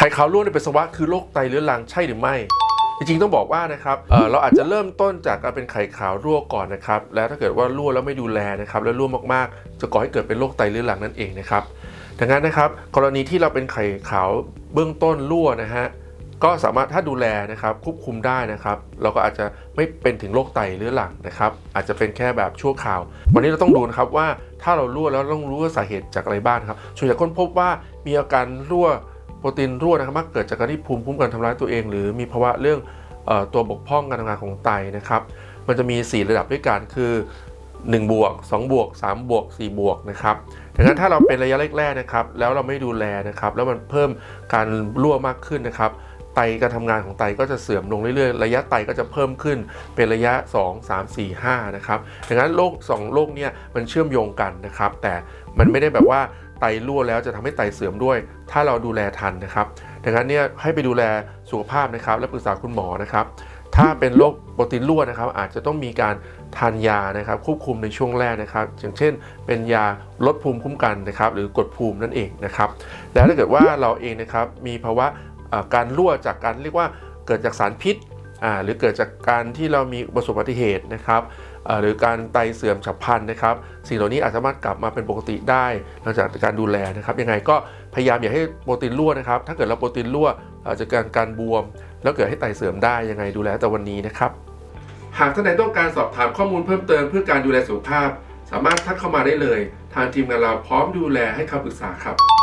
ไข่ขาวร่วในปัสสาวะคือโรคไตเรื้อรังใช่หรือไม่ จริงๆต้องบอกว่านะครับเเราอาจจะเริ่มต้นจากการเป็นไข่ขาวรั่วก่อนนะครับ แล้วถ้าเกิดว่ารั่วแล้วไม่ดูแลนะครับ แล้วรั่วมากๆ จะก่อให้เกิดเป็นโรคไตเรื้อรังนั่นเองนะครับ ดังนั้นนะครับกรณีที่เราเป็นไข่ขาวเบื้องต้นรั่วนะฮะก็สามารถถ้าดูแลนะครับควบคุมได้นะครับ เราก็อาจจะไม่เป็นถึงโรคไตเรื้อรังนะครับ อาจจะเป็นแค่แบบชั่วคราว วันนี้เราต้องดูนะครับว่าถ้าเรารั่วแล้วต้องรู้ว่าสาเหตุจากอะไรบ้างครับส่วนใหญ่คนพบว่ามีอาการรั่ว โปรตีนรั่วนะครับมักเกิดจากการที่ภูมิคุ้มกันทำร้ายตัวเอง หรือมีภาวะเรื่องตัวบกพร่องการทำงานของไตนะครับ มันจะมี 4 ระดับด้วยกันคือ1บวก2บวก3บวก4บวกนะครับดังนั้นถ้าเราเป็นระยะแรกๆนะครับ แล้วเราไม่ดูแลนะครับ แล้วมันเพิ่มการรั่วมากขึ้นนะครับ ไตการทำงานของไตก็จะเสื่อมลงเรื่อยๆ ระยะไตก็จะเพิ่มขึ้นเป็นระยะ 2 3 4 5 นะครับดังนั้นโรค2โรคเนี่ยมันเชื่อมโยงกันนะครับ แต่มันไม่ได้แบบว่าไตรั่วแล้วจะทำให้ไตเสื่อมด้วย ถ้าเราดูแลทันนะครับ ดังนั้นเนี่ยให้ไปดูแลสุขภาพนะครับ และปรึกษาคุณหมอนะครับ ถ้าเป็นโรคโปรตีนรั่วนะครับ อาจจะต้องมีการทานยานะครับ ควบคุมในช่วงแรกนะครับ อย่างเช่น เป็นยาลดภูมิคุ้มกันนะครับ หรือกดภูมินั่นเองนะครับ แล้วถ้าเกิดว่าเราเองนะครับมีภาวะ การรั่วจากการเรียกว่าเกิดจากสารพิษหรือเกิดจากการที่เรามีประสบอุบัติเหตุนะครับหรือการไตเสื่อมฉับพลันนะครับ สิ่งเหล่านี้อาจจะสามารถกลับมาเป็นปกติได้หลังจากการดูแลนะครับ ยังไงก็พยายามอย่าให้โปรตีนรั่วนะครับ ถ้าเกิดเราโปรตีนรั่วอาจจะเกิดการบวม แล้วเกิดให้ไตเสื่อมได้ยังไงดูแลแต่วันนี้นะครับ หากท่านใดต้องการสอบถามข้อมูลเพิ่มเติมเพื่อการดูแลสุขภาพ สามารถทักเข้ามาได้เลย ทางทีมงานเราพร้อมดูแลให้คำปรึกษาครับ